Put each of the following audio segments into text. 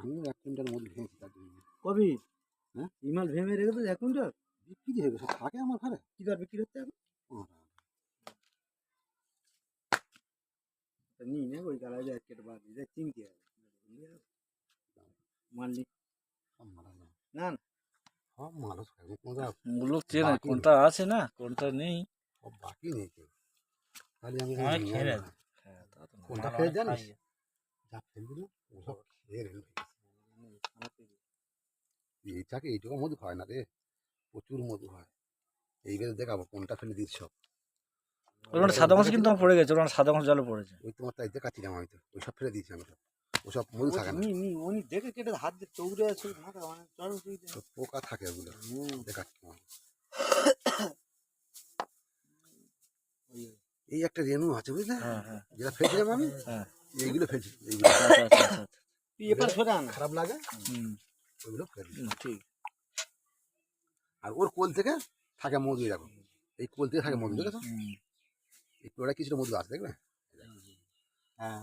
আমি এক কুইন্টাল মধু ভেঙেছি তার জন্য। কবি? হ্যাঁ? ইমাল ভেঙে রেখে তো এক কুইন্টাল? বিক্রি হয়ে গেছে। থাকে আমার ঘরে। কি দর বিক্রি হচ্ছে এখন নিই না ওই গালায় যায় কেটে বাদ দিয়ে চিনতে হবে। মানলি না না। লোক চেনে কোনটা আছে না কোনটা নেই। বাকি নেই খালি আমি খেয়ে আসলাম। হ্যাঁ। কোনটা খেয়ে জানিস? যা ফেলবি না ওসব খেয়ে রেল এইটাকে এইটুকু মধু হয় না রে প্রচুর মধু হয়। এইবারে দেখাবো কোনটা ফেলে দিচ্ছ ওর মধ্যে সাদা মাছ কিন্তু আমার পড়ে গেছে ওর মধ্যে সাদা মাছ জলে পড়েছে। ওই তোমার তাই দেখাচ্ছিলাম আমি তো ওই সব ফেলে দিয়েছি আমি তো। ওসব মধু থাকে না। উনি দেখে কেটে হাত দিয়ে চৌড়ে আছে মানে পোকা থাকে ওগুলো। দেখাচ্ছি এই একটা রেনু আছে বুঝলে? হ্যাঁ হ্যাঁ। যেটা ফেলছিলাম আমি হ্যাঁ। এইগুলো ফেলছি এইগুলো। এবার আন। খারাপ লাগে? ওইগুলো ঠিক। আর ওর কোল থেকে থাকে মধু এরকম এই কোল থেকে থাকে মধু দেখেছ? এই কোলটা কিছুটা মধু আছে দেখবে? হ্যাঁ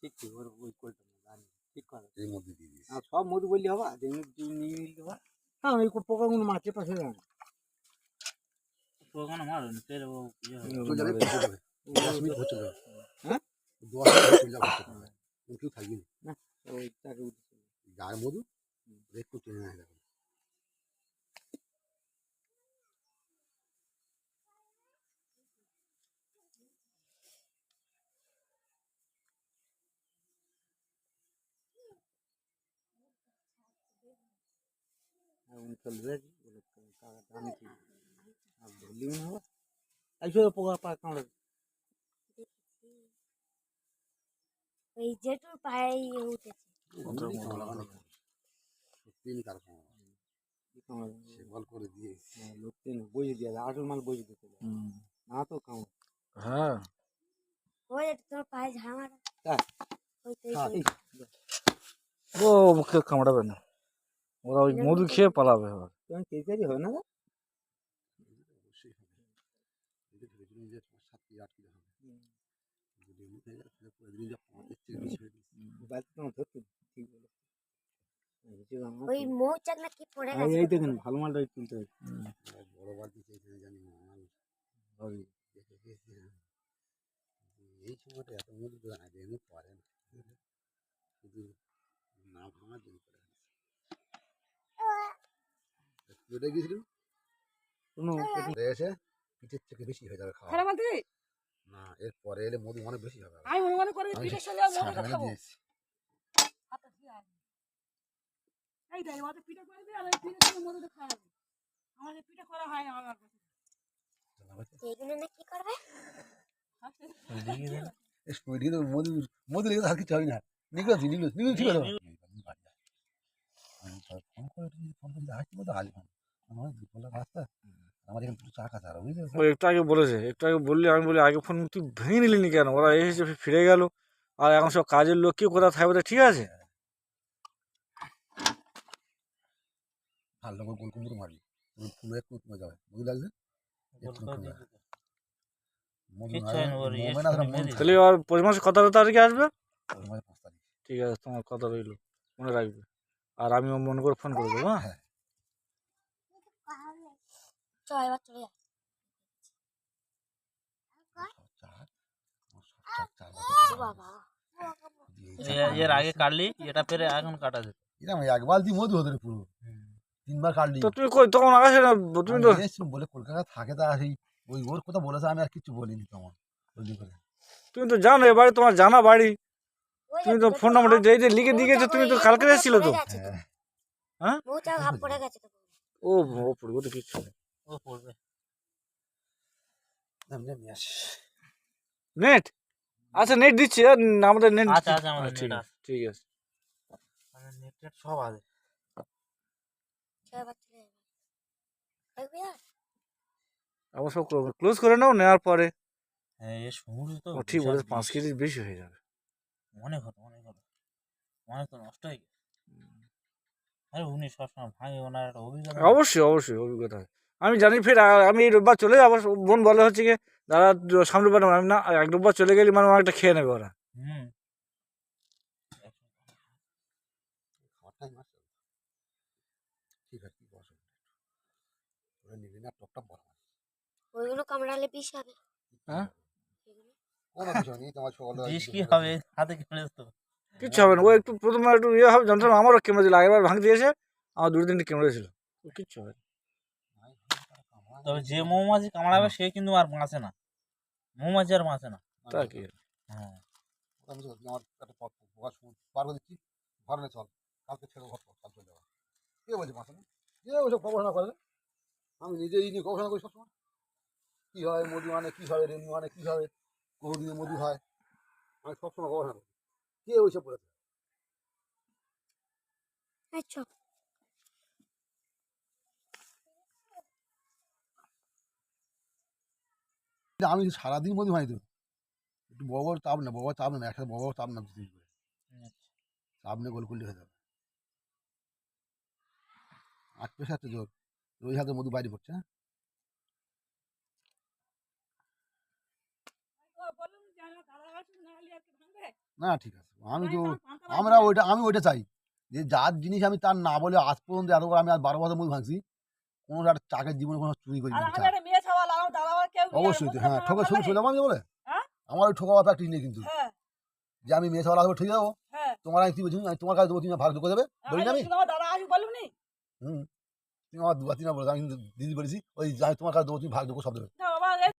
ঠিক ঠিক ওর ওই কোলটা জানি ঠিক এই মধ্যে দিয়ে দিয়েছি। সব মধু বললি হবা নিয়ে নিলি হবা হ্যাঁ। ওই পোকাগুলো মাছের পাশে মারুন পেরে ও ইয়ে চলে যাবে চলে যাবে। দশ মিনিট হচ্ছে যাবে হ্যাঁ? দশ মিনিট চলে যাবে হচ্ছে যাবে। কোন কেউ থাকবি না। ওই তাকে উঠেছে গায়ে মধু একটু টেনে নেয় দেখো আর উনি চলে যাবে বলে তো কাকা জানি কি আর বললি না হবা আইসো পোকা পা কামড়ে ওই জেঠুর পায়ে ইয়ে উঠেছে অনেক কামড়া, অনেক কামড়া। সত্যিই তার কামড়া। কি কামড়ে সে বল করে দিয়ে হ্যাঁ, লোক তিন বসে দিয়ে দেয় আসল মাল বসে দিতে দেয়। হুম। না তো কামড় হ্যাঁ ওই যে তোর পায়ে ঝামারা তাই? ওই তো ওই হ্যাঁ, তো। এই, ও মুখে কামড়াবে না ওরা ওই মধু খেয়ে পালাবে আবার তোমার কেচারি হয় না গো? অবশ্যই হবে এটা ভেবেছিলাম যে পাঁচ সাত কেজি আট কেজি হবে যদি এমনি হয়ে যায় তাহলে পরের দিন যা পাঁচ এর থেকে বেশি হয়ে দিয়েছি। বাড়িতে তোমার ধরতে ঠিক বলে ওই মৌচাক না কি পড়ে গেছে এই দেখেন ভালো মালটা তুলতে হবে আমরা বড় বালতি চাইতে জানি না মাল হবে। এই সময়টা এত মধু তো আগে এমনি পারে না। শুধু না ভাঙার জন্য করে কেটে গেছিল কোনো এসে পিঠের থেকে বেশি হয়ে যাবে খাওয়া। এর পরে এলে মধু অনেক বেশি হবে আমি মনে মনে করি আমি পিঠের সঙ্গে আমি খাব। এই দেখ পিঠে করে দিই আর পিঠের সঙ্গে মধুটা খাওয়াবো। আমাদের পিঠে করা হয় না আমার কাছে। এইগুলো না কি করবে? এই সময় দিয়ে দেবো মধু মধু লেগে তো আর কিছু হবে না। নিগুলো নিগুলো নিগুলো ঠিক আছে। ফোন করে ফোন করে আসছি মতো আসবেন আমার বিপলা রাস্তা। আমার এখানে দুটো বুঝলে ও একটু আগে বলেছে একটু আগে বললি আমি বলি আগে ফোন তুই ভেঙে নিলি নি কেন? ওরা এসেছে ফিরে গেল। আর এখন সব কাজের লোক কি কোথাও থাকবে তা ঠিক আছে? ভালো গোল মারবি। ফুলে একটু লাগছে হয় তাহলে আর পৌষ মাসে কত তারিখে আসবে। ঠিক আছে তোমার কথা রইল। মনে রাখবে। আর আমি মনে করে ফোন করে দেবো হ্যাঁ। চ এবার চলে যা ও এর আগে কাটলি এটা পেরে এখন কাটা যেত এরকম মধু হতো পুরো তিনবার কাটলি তুমি তখন তুমি তো বলে কলকাতা থাকে তা সেই ওই ওর কথা বলেছে আমি আর কিছু বলিনি তোমার ওই করে তুমি তো জানো এবারে তোমার জানা বাড়ি তুমি তো ফোন নাম্বারটা যে যে লিখে দিয়ে গেছো তুমি তো কালকে এসেছিল তো পড়ে হ্যাঁ মৌচাক হাফ পড়ে গেছে ও ও পড়বে ওটা কিছু। ও পড়বে। নিয়ে নেট! আচ্ছা নেট দিচ্ছি আমাদের নেট আচ্ছা, আচ্ছা, আমাদের ঠিক আছে ঠিক আছে। আমাদের নেট সব আছে। ক্লোজ করে নাও নেওয়ার পরে। হ্যাঁ এ সমুদ্র তো ঠিক বলেছে পাঁচ। কেজির বেশি হয়ে যাবে। অনেক হতো অনেক হতো অনেক তো নষ্ট হয়ে গেছে। আরে উনি সবসময় ভাঙে ওনার একটা অভিজ্ঞতা অবশ্যই অবশ্যই অভিজ্ঞতা হয় আমি জানি ফের আমি এই রোববার চলে যাব বোন বলে হচ্ছে কি দাদা সামনে বার আমি না এক রোববার চলে গেলে মানে আমার একটা খেয়ে নেবে ওরা। ওইগুলো কামড়ালে বিষ হবে। হ্যাঁ? হবে কেমন তো কিচ্ছু হবে না ও একটু প্রথমে একটু ইয়ে হবে যন্ত্রণা আমারও দিল আগেবার ভাঙ দিয়েছে আমার দুটো তিনটে কেমড়ে ছিল কিচ্ছু হবে না। তবে যে মৌমাছি কামড়াবে সে কিন্তু আর বাঁচে না। মৌমাছি আর বাঁচে না। তা কি? হ্যাঁ। আমার একটা প্রকাশ বার দিচ্ছি ঘরে চল কালকে ছেড়ে ঘর পর কাল চলে যাব কে বলছে মাসে না? কে ওইসব গবেষণা করে? আমি নিজেই নিয়ে গবেষণা করি সবসময়। কী হয় মধু মানে কী হবে রেণু মানে কী হবে বহু দিয়ে মধু হয় আমি সবসময় গবেষণা করি। কে ওইসব বলেছে? আচ্ছা। আমি সারাদিন মধু ভাই তো একটু বড় বড় চাপ না বড় বড় চাপ না একসাথে বড় বড় চাপ না দুদিন করে। চাপ নিয়ে গোল করলে হয়ে যাবে। আট পেশা জোর। রোজ হাতে মধু বাইরে পড়ছে হ্যাঁ? না ঠিক আছে। আমি তো আমরা ওইটা আমি ওইটা চাই যে যার জিনিস আমি তার না বলে আজ পর্যন্ত এত করে আমি আজ বারো বছর মধু ভাঙছি কোনো একটা চাকের জীবনে কোনো চুরি করি না অবশ্যই হ্যাঁ আমার ঠকে ভালো শুনে শুনলাম আমি বলে? হ্যাঁ? আমার ওই ঠকাবার প্র্যাকটিস নেই কিন্তু। হ্যাঁ। যে আমি মেয়ে সবার আসব ঠিক যাব হ্যাঁ। তোমার আমি তুমি আমি তোমার কাছে দেবো তুমি ভাগ ঢুকে দেবে? বলি না আমি? হুম। তুমি আমার দু তিনটা বলে আমি দিদি বলেছি ওই তোমার কাছে দেবো তুমি ভাগ ঢুকো সব দেবে।